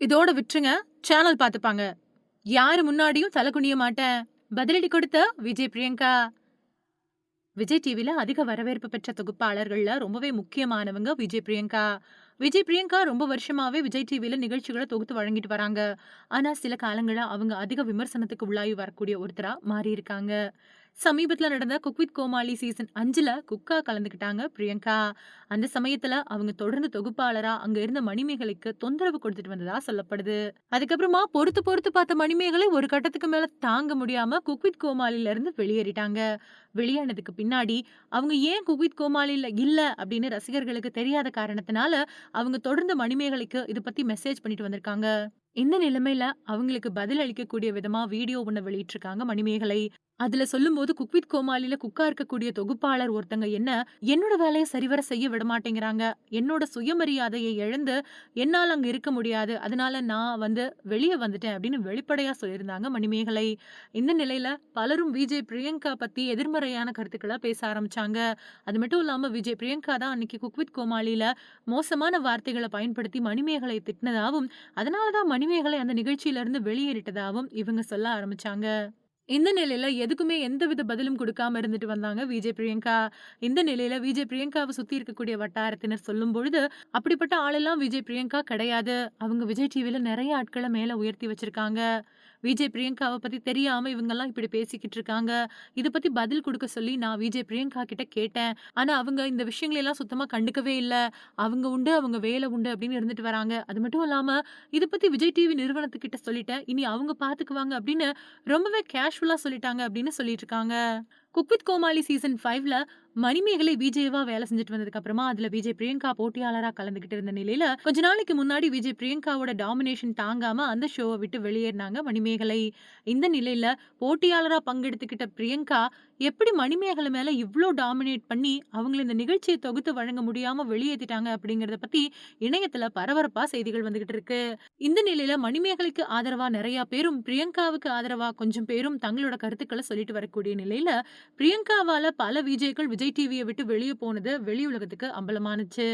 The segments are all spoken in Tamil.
இதோட விட்டுருங்க. சேனல் பார்த்துப்பாங்க. யாரு முன்னாடியும் தலை குனிய மாட்டேன். பதிலடி கொடுத்த விஜய் பிரியங்கா. விஜய் டிவில அதிக வரவேற்பு பெற்ற தொகுப்பாளர்கள்ல ரொம்பவே முக்கியமானவங்க விஜய் பிரியங்கா. விஜய் பிரியங்கா ரொம்ப வருஷமாவே விஜய் டிவியில நிகழ்ச்சிகளை தொகுத்து வழங்கிட்டு வராங்க. ஆனா சில காலங்களா அவங்க அதிக விமர்சனத்துக்கு உள்ளாகி வரக்கூடிய ஒருத்தரா மாறி இருக்காங்க சமீபத்துல நடந்த குக் வித் கோமாளி சீசன் அஞ்சுல குக்கா கலந்துக்கிட்டாங்க பிரியங்கா. அந்த சமயத்துல அவங்க தொடர்ந்து தொகுப்பாளரா அங்க இருந்த மணிமேகலைக்கு தொந்தரவு கொடுத்துட்டு வந்ததா சொல்லப்படுது. அதுக்கப்புறமா பொறுத்து பொறுத்து பார்த்த மணிமேகலை ஒரு கட்டத்துக்கு மேல தாங்க முடியாம குக் வித் கோமாளில இருந்து வெளியேறிட்டாங்க. வெளியானதுக்கு பின்னாடி அவங்க ஏன் குக் வித் கோமாளில இல்ல அப்படின்னு ரசிகர்களுக்கு தெரியாத காரணத்தினால அவங்க தொடர்ந்து மணிமேகலைக்கு இதை பத்தி மெசேஜ் பண்ணிட்டு வந்திருக்காங்க. இந்த நிலைமையில அவங்களுக்கு பதில் அளிக்கக்கூடிய விதமா வீடியோ ஒண்ணு வெளியிட்டிருக்காங்க மணிமேகலை. அதுல சொல்லும்போது குக்வித் கோமாளில குக்கா இருக்கக்கூடிய தொகுப்பாளர் ஒருத்தங்க என்ன என்னோட வேலையை சரிவர செய்ய விட மாட்டேங்கிறாங்க. என்னோட சுயமரியாதையை இழந்து என்னால் அங்க இருக்க முடியாது. அதனால நான் வந்து வெளியே வந்துட்டேன் அப்படின்னு வெளிப்படையா சொல்லியிருந்தாங்க மணிமேகலை. இந்த நிலையில பலரும் விஜய் பிரியங்கா பத்தி எதிர்மறையான கருத்துக்களை பேச ஆரம்பிச்சாங்க. அது மட்டும் இல்லாம விஜய் பிரியங்கா தான் அன்னைக்கு குக் வித் மோசமான வார்த்தைகளை பயன்படுத்தி மணிமேகலை திட்டினதாவும் அதனாலதான் மணிமேகலை அந்த நிகழ்ச்சியில இருந்து வெளியேறிட்டதாவும் இவங்க சொல்ல ஆரம்பிச்சாங்க. இந்த நிலையில எதுக்குமே எந்தவித பதிலும் கொடுக்காம இருந்துட்டு வந்தாங்க விஜய் பிரியங்கா. இந்த நிலையில விஜய் பிரியங்காவை சுத்தி இருக்கக்கூடிய வட்டாரத்தினர் சொல்லும் பொழுது அப்படிப்பட்ட ஆளெல்லாம் விஜய் பிரியங்கா கிடையாது. அவங்க விஜய் டிவியில நிறைய ஆட்களை மேல உயர்த்தி வச்சிருக்காங்க. விஜய் பிரியங்காவை பத்தி தெரியாம இவங்கெல்லாம் இப்படி பேசிக்கிட்டு இருக்காங்க இதை பத்தி பதில் கொடுக்க சொல்லி நான் விஜய் பிரியங்கா கிட்ட கேட்டேன். ஆனா அவங்க இந்த விஷயங்களை எல்லாம் சுத்தமா கண்டுக்கவே இல்லை. அவங்க உண்டு அவங்க வேலை உண்டு அப்படின்னு இருந்துட்டு வராங்க. அது மட்டும் இல்லாம இதை பத்தி விஜய் டிவி நிறுவனத்துக்கிட்ட சொல்லிட்டேன். இனி அவங்க பாத்துக்குவாங்க அப்படின்னு ரொம்பவே கேஷுவலாக சொல்லிட்டாங்க அப்படின்னு சொல்லிட்டு இருக்காங்க குக் வித் கோமாளி சீசன் ஃபைவ்ல மணிமேகலை விஜயவா வேலை செஞ்சுட்டு வந்ததுக்கு அப்புறமா அதுல விஜய் பிரியங்கா போட்டியாளரா கலந்துகிட்டு இருந்த நிலையில கொஞ்ச நாளைக்கு முன்னாடி விஜய் பிரியங்காவோட டாமினேஷன் தாங்காம அந்த ஷோவை விட்டு வெளியேறினாங்க மணிமேகலை. இந்த நிலையில போட்டியாளரா பங்கெடுத்துக்கிட்ட பிரியங்கா எப்படி மணிமேகலை மேல இவ்வளோ டாமினேட் பண்ணி அவங்களை இந்த நிகழ்ச்சியை தொகுத்து வழங்க முடியாம வெளியேற்றிட்டாங்க அப்படிங்கறத பத்தி இணையத்துல பரபரப்பா செய்திகள் வந்துகிட்டு இருக்கு. இந்த நிலையில மணிமேகலைக்கு ஆதரவா நிறைய பேரும் பிரியங்காவுக்கு ஆதரவா கொஞ்சம் பேரும் தங்களோட கருத்துக்களை சொல்லிட்டு வரக்கூடிய நிலையில பிரியங்காவால பல விஜய்கள் விஜய் டிவியை விட்டு வெளியே போனது வெளி உலகத்துக்கு அம்பலமானுச்சு.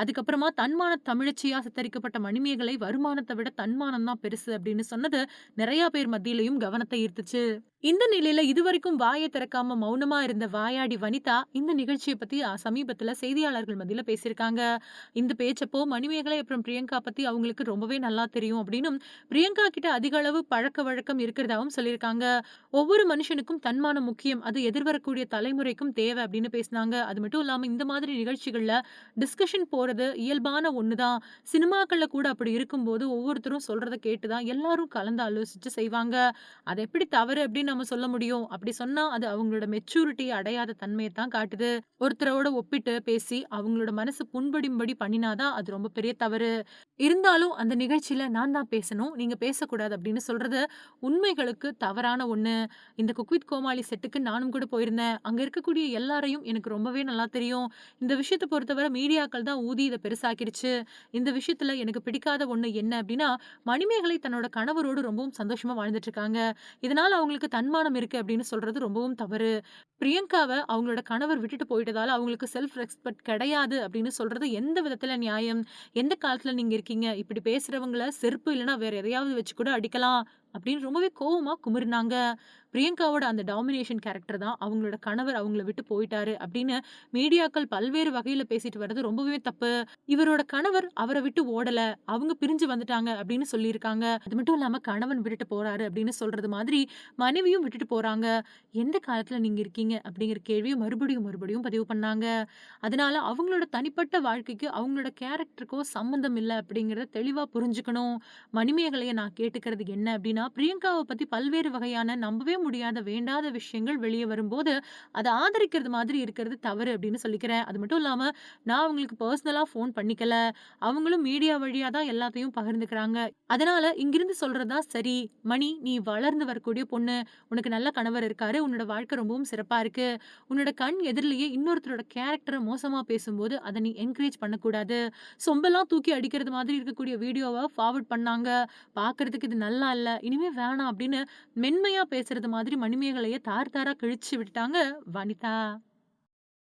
அதுக்கப்புறமா தன்மான தமிழச்சியா சித்தரிக்கப்பட்ட மணிமேகலை வருமானத்தை விட தன்மானம் தான் பெருசு அப்படின்னு சொன்னது நிறைய பேர் மத்தியிலையும் கவனத்தை ஈர்த்துச்சு. இந்த நிலையில இதுவரைக்கும் வாயை திறக்காம மௌனமா இருந்த வாயாடி வனிதா இந்த நிகழ்ச்சியை பத்தி சமீபத்துல செய்தியாளர்கள் மத்தியில பேசியிருக்காங்க. இந்த பேச்சப்போ மணிமேகலை அப்புறம் பிரியங்கா பத்தி அவங்களுக்கு ரொம்பவே நல்லா தெரியும் அப்படின்னும் பிரியங்கா கிட்ட அதிக அளவு பழக்க வழக்கம் இருக்கிறதாவும் சொல்லியிருக்காங்க. ஒவ்வொரு மனுஷனுக்கும் தன்மானம் முக்கியம். அது எதிர்வரக்கூடிய தலைமுறைக்கும் தேவை அப்படின்னு பேசினாங்க. அது மட்டும் இல்லாம இந்த மாதிரி நிகழ்ச்சிகள்ல டிஸ்கஷன் போறது இயல்பான ஒண்ணுதான். சினிமாக்கள்ல கூட அப்படி இருக்கும்போது ஒவ்வொருத்தரும் சொல்றதை கேட்டுதான் எல்லாரும் கலந்து ஆலோசிச்சு செய்வாங்க. அதை எப்படி தவறு அப்படின்னு நம்ம சொல்ல முடியும். அப்படி சொன்னா அது அவங்களோட மெச்சூரிட்டி அடையாத தன்மையை தான் காட்டுது. ஒருத்தரோட ஒப்பிட்டு பேசி அவங்களோட மனசு புண்படும்படி பண்ணினாதான் அது ரொம்ப பெரிய தவறு. இருந்தாலும் அந்த நிகழ்ச்சியில் நான் தான் பேசணும் நீங்கள் பேசக்கூடாது அப்படின்னு சொல்கிறது உண்மைகளுக்கு தவறான ஒன்று இந்த குக்வித் கோமாளி செட்டுக்கு நானும் கூட போயிருந்தேன். அங்கே இருக்கக்கூடிய எல்லாரையும் எனக்கு ரொம்பவே நல்லா தெரியும். இந்த விஷயத்தை பொறுத்தவரை மீடியாக்கள் தான் ஊதி இதை பெருசாக்கிடுச்சு. இந்த விஷயத்தில் எனக்கு பிடிக்காத ஒன்று என்ன அப்படின்னா மணிமேகலை தன்னோட கணவரோடு ரொம்பவும் சந்தோஷமாக வாழ்ந்துட்டு இருக்காங்க இதனால் அவங்களுக்கு தன்மானம் இருக்குது அப்படின்னு சொல்கிறது ரொம்பவும் தவறு. பிரியங்காவை அவங்களோட கணவர் விட்டுட்டு போயிட்டதால் அவங்களுக்கு செல்ஃப் ரெஸ்பெக்ட் கிடையாது அப்படின்னு சொல்கிறது எந்த விதத்தில் நியாயம்? எந்த காலத்தில் நீங்கள் இருக்கீங்க? இப்படி பேசுறவங்கள செருப்பு இல்லைன்னா வேற எதையாவது வச்சு கூட அடிக்கலாம். அப்படின்னு ரொம்பவே கோவமா குமுறினாங்க. பிரியங்காவோட அந்த டாமினேஷன் கேரக்டர் தான். அவங்களோட கணவர் அவங்கள விட்டு போயிட்டாரு அப்படின்னு மீடியாக்கள் பல்வேறு வகையில பேசிட்டு வர்றது ரொம்பவே தப்பு. இவரோட கணவர் அவரை விட்டு ஓடல. அவங்க பிரிஞ்சு வந்துட்டாங்க அப்படின்னு சொல்லியிருக்காங்க. அது மட்டும் இல்லாம கணவன் விட்டுட்டு போறாரு அப்படின்னு சொல்றது மாதிரி மனைவியும் விட்டுட்டு போறாங்க. எந்த காலத்துல நீங்க இருக்கீங்க? அப்படிங்கிற கேள்வியும் மறுபடியும் மறுபடியும் பதிவு பண்ணாங்க. அதனால அவங்களோட தனிப்பட்ட வாழ்க்கைக்கு அவங்களோட கேரக்டருக்கோ சம்மந்தம் இல்லை அப்படிங்கறத தெளிவா புரிஞ்சுக்கணும். மணிமேகலையை நான் கேட்டுக்கிறது என்ன அப்படின்னு பிரியங்காவை பத்தி பல்வேறு வகையான நம்பவே முடியாத வேண்டாத விஷயங்கள் வெளியே வரும்போது அதை ஆதரிக்கிறது மாதிரி இருக்கிறது தவறு அப்படின்னு சொல்லிக்கிறேன். அது மட்டும் இல்லாம நான் அவங்களுக்கு பர்சனலா ஃபோன் பண்ணிக்கல. அவங்களும் மீடியா வழியா தான் எல்லாத்தையும் பகிர்ந்துக்கிறாங்க. அதனால இங்கிருந்து சொல்றதுதான் சரி. மணி நீ வளர்ந்து வரக்கூடிய பொண்ணு. உனக்கு நல்ல கணவர் இருக்காரு. உன்னோட வாழ்க்கை ரொம்பவும் சிறப்பா இருக்கு. உன்னோட கண் எதிரிலேயே இன்னொருத்தரோட கேரக்டரை மோசமா பேசும்போது அதை நீ என்கரேஜ் பண்ணக்கூடாது. சொம்பெல்லாம் தூக்கி அடிக்கிறது மாதிரி இருக்கக்கூடிய வீடியோவை ஃபார்வர்ட் பண்ணாங்க. பாக்குறதுக்கு இது நல்லா இல்ல. இனிமே வேணாம் அப்படின்னு மென்மையா பேசுறது மாதிரி மணிமேகலையை தார் தாரா கிழிச்சு விட்டாங்க வனிதா.